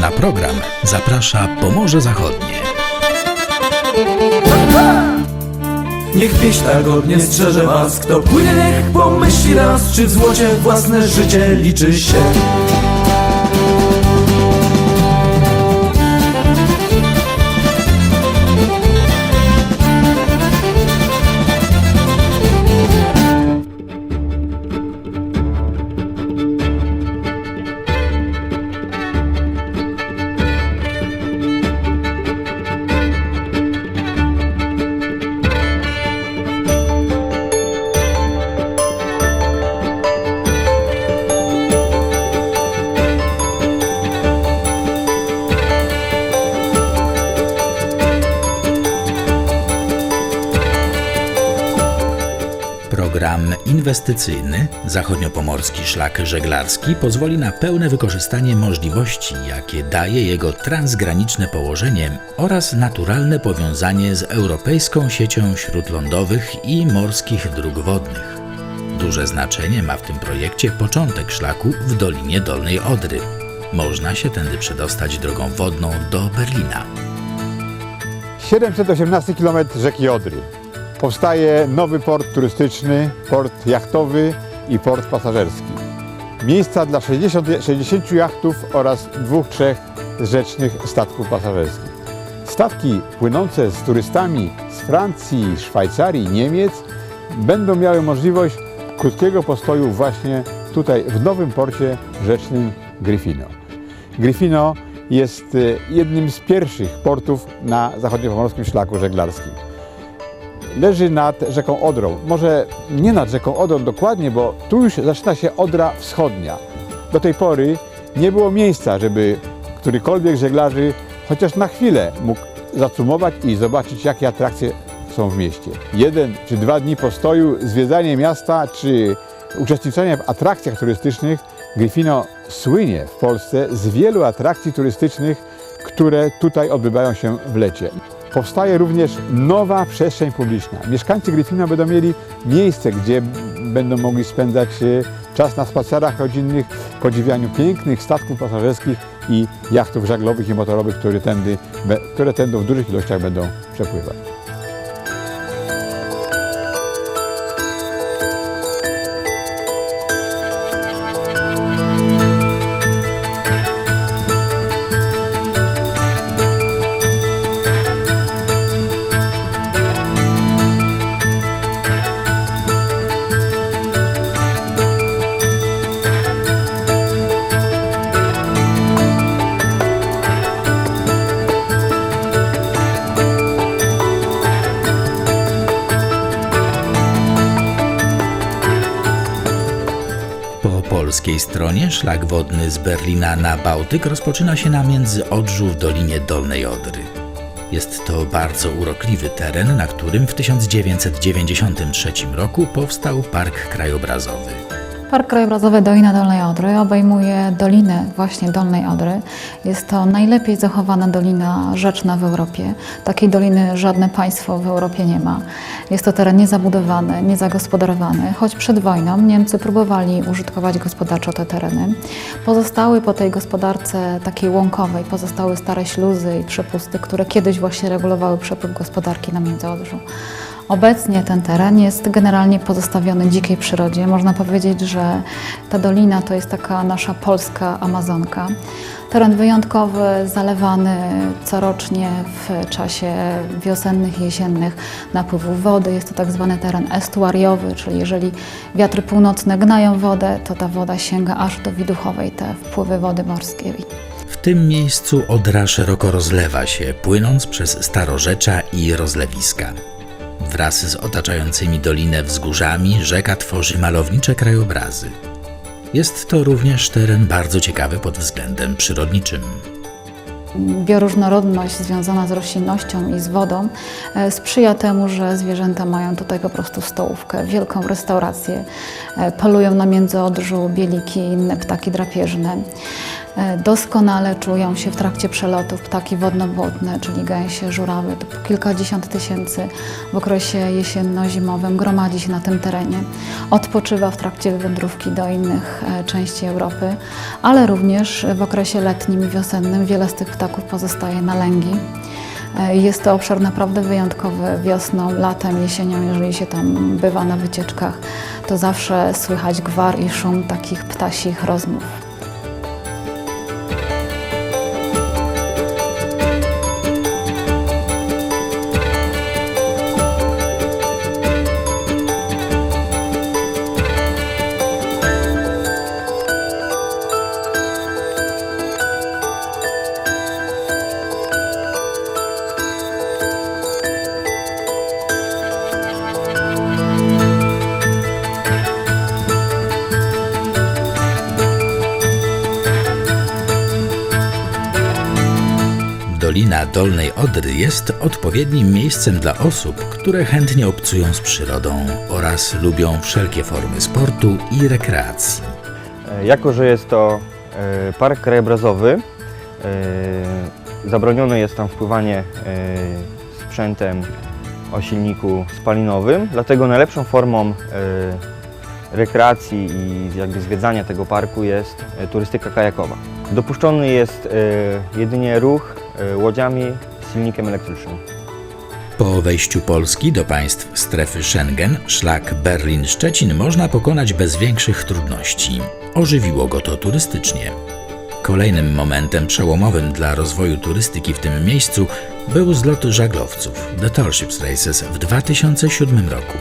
Na program zaprasza Pomorze Zachodnie. Niech pieśń ta godnie strzeże was Kto płynie niech pomyśli raz Czy w złocie własne życie liczy się Program inwestycyjny Zachodniopomorski Szlak Żeglarski pozwoli na pełne wykorzystanie możliwości, jakie daje jego transgraniczne położenie oraz naturalne powiązanie z europejską siecią śródlądowych i morskich dróg wodnych. Duże znaczenie ma w tym projekcie początek szlaku w Dolinie Dolnej Odry. Można się tędy przedostać drogą wodną do Berlina. 718 km rzeki Odry. Powstaje nowy port turystyczny, port jachtowy i port pasażerski. Miejsca dla 60, 60 jachtów oraz dwóch, trzech rzecznych statków pasażerskich. Statki płynące z turystami z Francji, Szwajcarii, Niemiec będą miały możliwość krótkiego postoju właśnie tutaj w nowym porcie rzecznym Gryfino. Gryfino jest e, jednym z pierwszych portów na zachodniopomorskim szlaku żeglarskim. Leży nad rzeką Odrą. Może nie nad rzeką Odrą dokładnie, bo tu już zaczyna się Odra Wschodnia. Do tej pory nie było miejsca, żeby którykolwiek żeglarzy chociaż na chwilę mógł zacumować i zobaczyć, jakie atrakcje są w mieście. Jeden czy dwa dni postoju, zwiedzanie miasta czy uczestniczenie w atrakcjach turystycznych, Gryfino słynie w Polsce z wielu atrakcji turystycznych, które tutaj odbywają się w lecie. Powstaje również nowa przestrzeń publiczna. Mieszkańcy Gryfino będą mieli miejsce, gdzie będą mogli spędzać e, czas na spacerach rodzinnych, podziwianiu pięknych statków pasażerskich i jachtów żaglowych i motorowych, które tędy, które tędy w dużych ilościach będą przepływać. Polskiej stronie szlak wodny z Berlina na Bałtyk rozpoczyna się na Międzyodrzu w Dolinie Dolnej Odry. Jest to bardzo urokliwy teren, na którym w 1993 roku powstał Park Krajobrazowy. Park Krajobrazowy Dolina Dolnej Odry obejmuje dolinę właśnie Dolnej Odry. Jest to najlepiej zachowana dolina rzeczna w Europie. Takiej doliny żadne państwo w Europie nie ma. Jest to teren niezabudowany, niezagospodarowany, choć przed wojną Niemcy próbowali użytkować gospodarczo te tereny. Pozostały po tej gospodarce takiej łąkowej, pozostały stare śluzy i przepusty, które kiedyś właśnie regulowały przepływ gospodarki na Międzyodrzu. Obecnie ten teren jest generalnie pozostawiony dzikiej przyrodzie. Można powiedzieć, że ta dolina to jest taka nasza polska Amazonka. Teren wyjątkowy, zalewany corocznie w czasie wiosennych jesiennych napływów wody. Jest to tak zwany teren estuariowy, czyli jeżeli wiatry północne gnają wodę, to ta woda sięga aż do Widuchowej, te wpływy wody morskiej. W tym miejscu Odra szeroko rozlewa się, płynąc przez starorzecza i rozlewiska. Wraz z otaczającymi dolinę wzgórzami rzeka tworzy malownicze krajobrazy. Jest to również teren bardzo ciekawy pod względem przyrodniczym. Bioróżnorodność związana z roślinnością i z wodą e, sprzyja temu, że zwierzęta mają tutaj po prostu stołówkę, wielką restaurację. E, Polują na międzyodrzu bieliki i inne ptaki drapieżne. E, Doskonale czują się w trakcie przelotów ptaki wodno-błotne, czyli gęsie, żurawy. To kilkadziesiąt tysięcy w okresie jesienno-zimowym gromadzi się na tym terenie. Odpoczywa w trakcie wędrówki do innych e, części Europy, ale również w okresie letnim i wiosennym wiele z tych ptaków pozostaje na lęgi. E, Jest to obszar naprawdę wyjątkowy wiosną, latem, jesienią, jeżeli się tam bywa na wycieczkach, to zawsze słychać gwar i szum takich ptasich rozmów. Dolnej Odry jest odpowiednim miejscem dla osób, które chętnie obcują z przyrodą oraz lubią wszelkie formy sportu i rekreacji. E, Jako, że jest to e, park krajobrazowy, e, zabronione jest tam wpływanie sprzętem o silniku spalinowym, dlatego najlepszą formą rekreacji i jakby zwiedzania tego parku jest turystyka kajakowa. Dopuszczony jest jedynie ruch łodziami z silnikiem elektrycznym. Po wejściu Polski do państw strefy Schengen szlak Berlin-Szczecin można pokonać bez większych trudności. Ożywiło go to turystycznie. Kolejnym momentem przełomowym dla rozwoju turystyki w tym miejscu był zlot żaglowców The Tall Races w 2007 roku.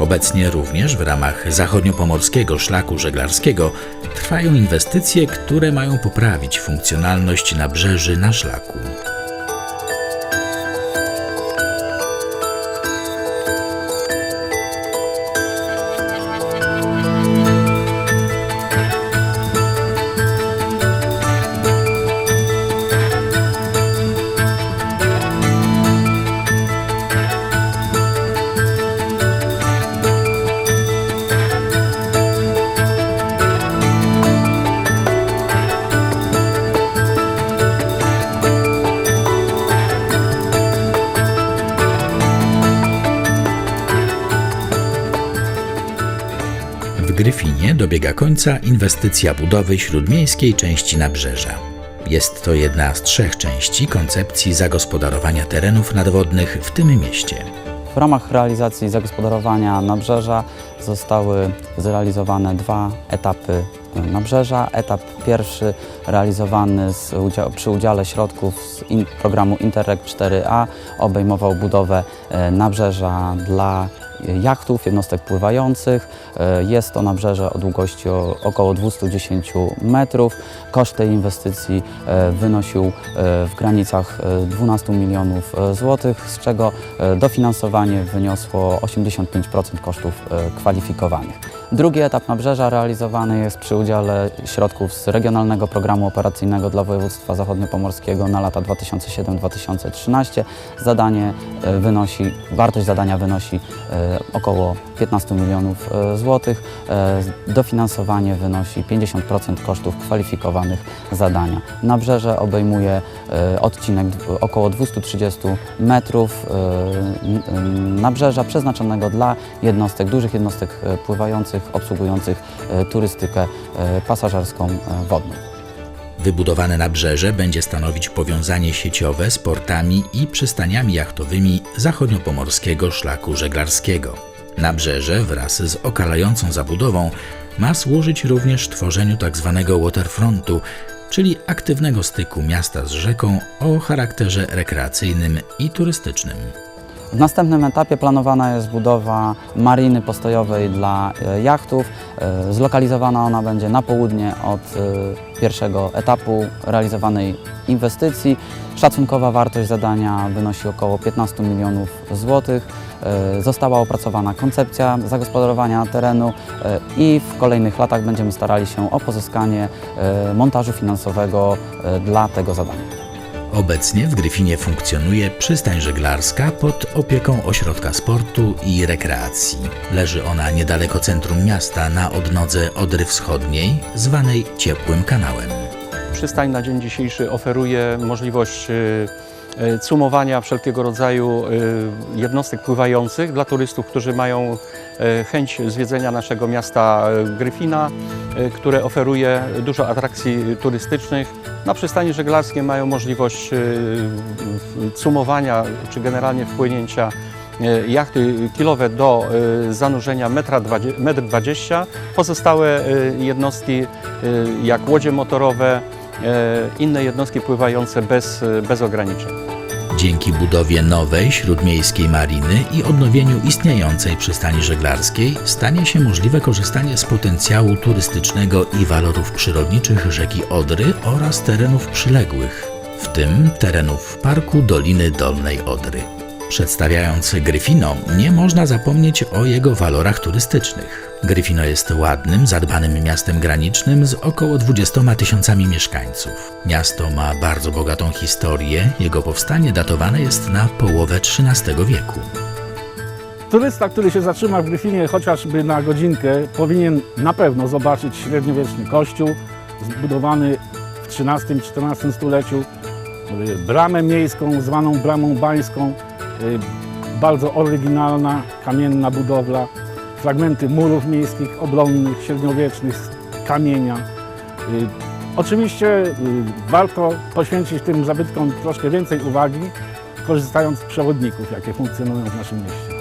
Obecnie również w ramach zachodniopomorskiego szlaku żeglarskiego trwają inwestycje, które mają poprawić funkcjonalność nabrzeży na szlaku. Gryfinie dobiega końca inwestycja budowy śródmiejskiej części nabrzeża. Jest to jedna z trzech części koncepcji zagospodarowania terenów nadwodnych w tym mieście. W ramach realizacji zagospodarowania nabrzeża zostały zrealizowane dwa etapy nabrzeża. Etap pierwszy realizowany z udzia- przy udziale środków z in, programu Interreg 4A obejmował budowę e, nabrzeża dla e, jachtów, jednostek pływających. E, Jest to nabrzeże o długości około 210 metrów. Koszt tej inwestycji e, wynosił e, w granicach e, 12 milionów złotych, z czego dofinansowanie wyniosło 85% kosztów kwalifikowanych. Drugi etap nabrzeża realizowany jest przy udziale środków z Regionalnego Programu Operacyjnego dla Województwa Zachodniopomorskiego na lata 2007-2013. Zadanie e, wynosi, wartość zadania wynosi e, około 15 milionów e, złotych. Dofinansowanie wynosi 50% kosztów kwalifikowanych zadania. Nabrzeże obejmuje odcinek około 230 metrów nabrzeża przeznaczonego dla jednostek, dużych jednostek e, pływających, obsługujących e, turystykę e, pasażerską e, wodną. Wybudowane nabrzeże będzie stanowić powiązanie sieciowe z portami i przystaniami jachtowymi zachodniopomorskiego szlaku żeglarskiego. Nabrzeże wraz z okalającą zabudową ma służyć również tworzeniu tzw. waterfrontu, czyli aktywnego styku miasta z rzeką o charakterze rekreacyjnym i turystycznym. W następnym etapie planowana jest budowa mariny postojowej dla e, jachtów. E, Zlokalizowana ona będzie na południe od e, pierwszego etapu realizowanej inwestycji. Szacunkowa wartość zadania wynosi około 15 milionów złotych. Została opracowana koncepcja zagospodarowania terenu i w kolejnych latach będziemy starali się o pozyskanie montażu finansowego dla tego zadania. Obecnie w Gryfinie funkcjonuje przystań żeglarska pod opieką Ośrodka Sportu i Rekreacji. Leży ona niedaleko centrum miasta na odnodze Odry Wschodniej, zwanej Ciepłym Kanałem. Przystań na dzień dzisiejszy oferuje możliwość y, cumowania wszelkiego rodzaju y, jednostek pływających dla turystów, którzy mają y, chęć zwiedzenia naszego miasta Gryfina, które oferuje dużo atrakcji turystycznych. Na przystani żeglarskie mają możliwość cumowania czy generalnie wpłynięcia jachty kilowe do zanurzenia 1,20 m. Pozostałe jednostki jak łodzie motorowe, e, inne jednostki pływające bez, bez ograniczeń. Dzięki budowie nowej śródmiejskiej mariny i odnowieniu istniejącej przystani żeglarskiej stanie się możliwe korzystanie z potencjału turystycznego i walorów przyrodniczych rzeki Odry oraz terenów przyległych, w tym terenów Parku Doliny Dolnej Odry. Przedstawiając Gryfino, nie można zapomnieć o jego walorach turystycznych. Gryfino jest ładnym, zadbanym miastem granicznym z około 20 tysiącami mieszkańców. Miasto ma bardzo bogatą historię, jego powstanie datowane jest na połowę XIII wieku. Turysta, który się zatrzyma w Gryfinie chociażby na godzinkę, powinien na pewno zobaczyć średniowieczny kościół zbudowany w XIII-XIV stuleciu, bramę miejską zwaną Bramą Bańską, bardzo oryginalna kamienna budowla, fragmenty murów miejskich obronnych, średniowiecznych kamienia. Y, Oczywiście y, warto poświęcić tym zabytkom troszkę więcej uwagi, korzystając z przewodników, jakie funkcjonują w naszym mieście.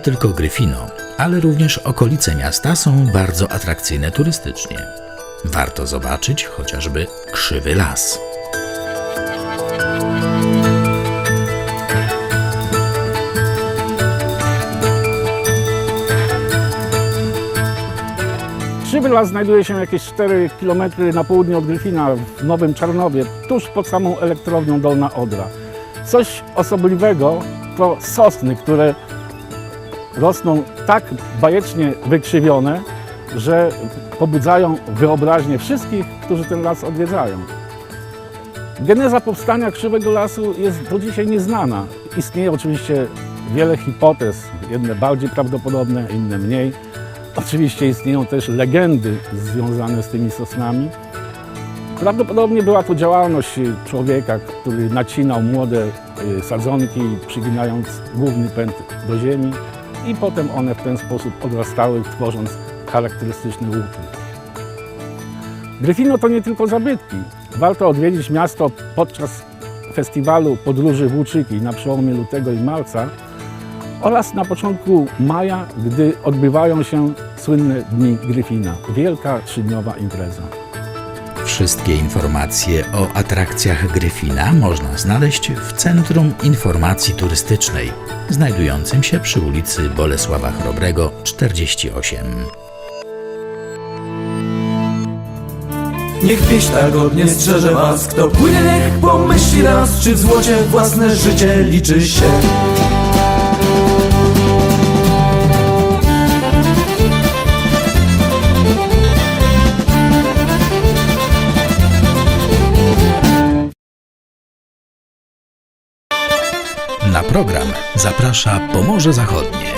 Tylko Gryfino, ale również okolice miasta są bardzo atrakcyjne turystycznie. Warto zobaczyć chociażby Krzywy Las. Krzywy Las znajduje się jakieś 4 km na południe od Gryfina w Nowym Czarnowie, tuż pod samą elektrownią Dolna Odra. Coś osobliwego to sosny, które rosną tak bajecznie wykrzywione, że pobudzają wyobraźnię wszystkich, którzy ten las odwiedzają. Geneza powstania Krzywego Lasu jest do dzisiaj nieznana. Istnieje oczywiście wiele hipotez, jedne bardziej prawdopodobne, inne mniej. Oczywiście istnieją też legendy związane z tymi sosnami. Prawdopodobnie była to działalność człowieka, który nacinał młode y, sadzonki, przyginając główny pęd do ziemi i potem one w ten sposób odrastały, tworząc charakterystyczne łuki. Gryfino to nie tylko zabytki. Warto odwiedzić miasto podczas festiwalu podróży Włóczyki na przełomie lutego i marca oraz na początku maja, gdy odbywają się słynne Dni Gryfina. Wielka trzydniowa impreza. Wszystkie informacje o atrakcjach Gryfina można znaleźć w Centrum Informacji Turystycznej, znajdującym się przy ulicy Bolesława Chrobrego 48. Niech pieśń ta godnie strzeże was Kto płynie niech pomyśli raz Czy w złocie własne życie liczy się zaprasza Pomorze Zachodnie.